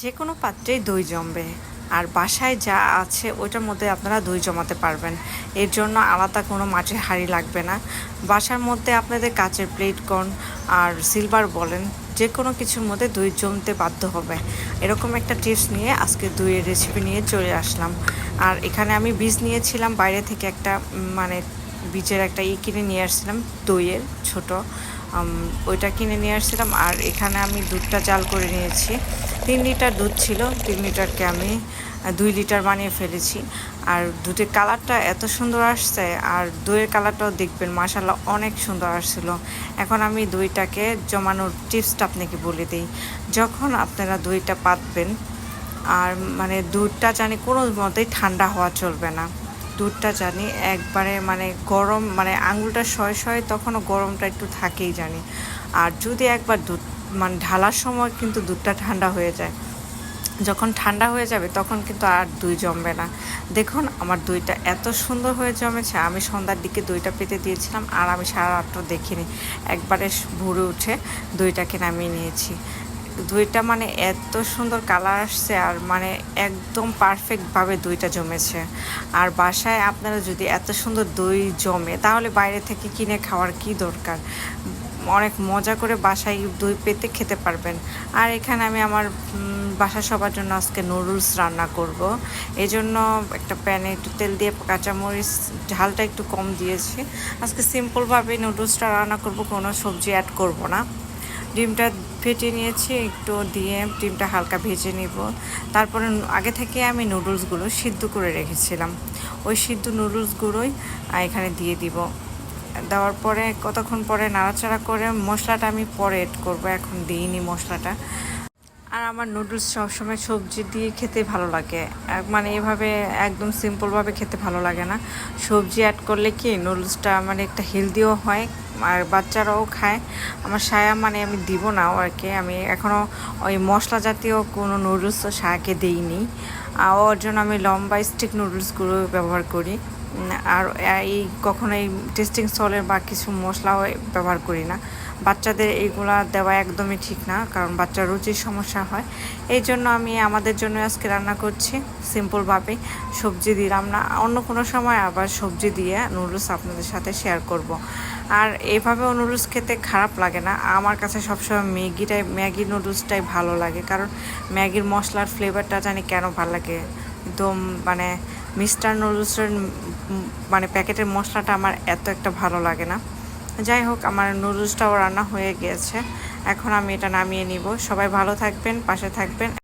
যে কোনো পাত্রেই দই জমবে। আর বাসায় যা আছে ওইটার মধ্যে আপনারা দই জমাতে পারবেন। এর জন্য আলাদা কোনো মাটির হাঁড়ি লাগবে না। বাসার মধ্যে আপনাদের কাচের প্লেট কন আর সিলভার বলেন যে কোনো কিছুর মধ্যে দই জমতে বাধ্য হবে। এরকম একটা টিপস নিয়ে আজকে দইয়ের রেসিপি নিয়ে চলে আসলাম। আর এখানে আমি বীজ নিয়েছিলাম, বাইরে থেকে একটা মানে বীজের একটা ই কিনে নিয়ে আসছিলাম, দইয়ের, ছোট। ওইটা কিনে নিয়ে আসছিলাম আর এখানে আমি দুধটা জাল করে নিয়েছি। তিন লিটার দুধ ছিল, তিন লিটারকে আমি দুই লিটার বানিয়ে ফেলেছি। আর দুধের কালারটা এত সুন্দর আসছে আর দইয়ের কালারটাও দেখবেন মাসাল্লাহ অনেক সুন্দর আসছিল। এখন আমি দইটাকে জমানোর টিপসটা আপনাকে বলে দিই, যখন আপনারা দইটা পাতবেন, আর মানে দুধটা জানি কোনো মতেই ঠান্ডা হওয়া চলবে না। দুধটা জানি, একবারে মানে গরম মানে আঙুলটা শয় শয় তখনও গরমটা একটু থাকেই জানি। আর যদি একবার দুধ মানে ঢালার সময় কিন্তু দুধটা ঠান্ডা হয়ে যায়। যখন ঠান্ডা হয়ে যাবে তখন কিন্তু আর দই জমবে না। দেখুন, আমার দইটা এত সুন্দর হয়ে জমেছে, আমি সন্ধ্যার দিকে দইটা পেতে দিয়েছিলাম আর আমি সারা রাত্র দেখিনি। একবারে ভোরে উঠে দইটাকে নামিয়ে নিয়েছি। দইটা মানে এত সুন্দর কালার আসছে আর মানে একদম পারফেক্টভাবে দইটা জমেছে। আর বাসায় আপনারা যদি এত সুন্দর দই জমে, তাহলে বাইরে থেকে কিনে খাওয়ার কি দরকার? অনেক মজা করে বাসায় দই পেতে খেতে পারবেন। আর এখানে আমি আমার বাসা সবার জন্য আজকে নুডলস রান্না করব। এই জন্য একটা প্যানে একটু তেল দিয়ে কাঁচামরিচ ঝালটা একটু কম দিয়েছি। আজকে সিম্পলভাবে নুডলসটা রান্না করব, কোনো সবজি অ্যাড করব না। ডিমটা ফেটে নিয়েছি, একটু দিয়ে ডিমটা হালকা ভেজে নিব। তারপরে আগে থেকে আমি নুডলসগুলো সিদ্ধ করে রেখেছিলাম। ওই সিদ্ধ নুডলসগুলোই এখানে দিয়ে দিব। দেওয়ার পরে, কতক্ষণ পরে নাড়াচাড়া করে মশলাটা আমি পরে এড করব, এখন দিইনি মশলাটা। আর আমার নুডলস সবসময় সবজি দিয়ে খেতে ভালো লাগে। মানে এভাবে একদম সিম্পলভাবে খেতে ভালো লাগে না। সবজি অ্যাড করলে কি নুডলসটা মানে একটা হেলদিও হয়, আর বাচ্চারাও খায়। আমার সায়া মানে আমি দিব না আর কি আমি এখনও ওই মশলা জাতীয় কোনো নুডলস সায়াকে দিইনি। ওর জন্য আমি লম্বা স্টিক নুডলসগুলো ব্যবহার করি। আর এই কখনো এই টেস্টিং সলের বা কিছু মশলাও ব্যবহার করি না। বাচ্চাদের এইগুলা দেওয়া একদমই ঠিক না, কারণ বাচ্চার রুচির সমস্যা হয়। এই জন্য আমি আমাদের জন্য আজকে রান্না করছি সিম্পলভাবে সবজি দিলাম না। অন্য কোনো সময় আবার সবজি দিয়ে নুডলস আপনাদের সাথে শেয়ার করব। আর এইভাবেও নুডলস খেতে খারাপ লাগে না। আমার কাছে সবসময় ম্যাগিটাই, ম্যাগি নুডলসটাই ভালো লাগে, কারণ ম্যাগির মশলার ফ্লেভারটা জানি কেন ভালো লাগে। একদম মানে মিস্টার নুডলসের মানে প্যাকেটের মশলাটা আমার এত একটা ভালো লাগে না। যাই হোক, আমার নুডলসটাও রান্না হয়ে গিয়েছে এখন আমি এটা নামিয়ে নিব। সবাই ভালো থাকবেন, পাশে থাকবেন।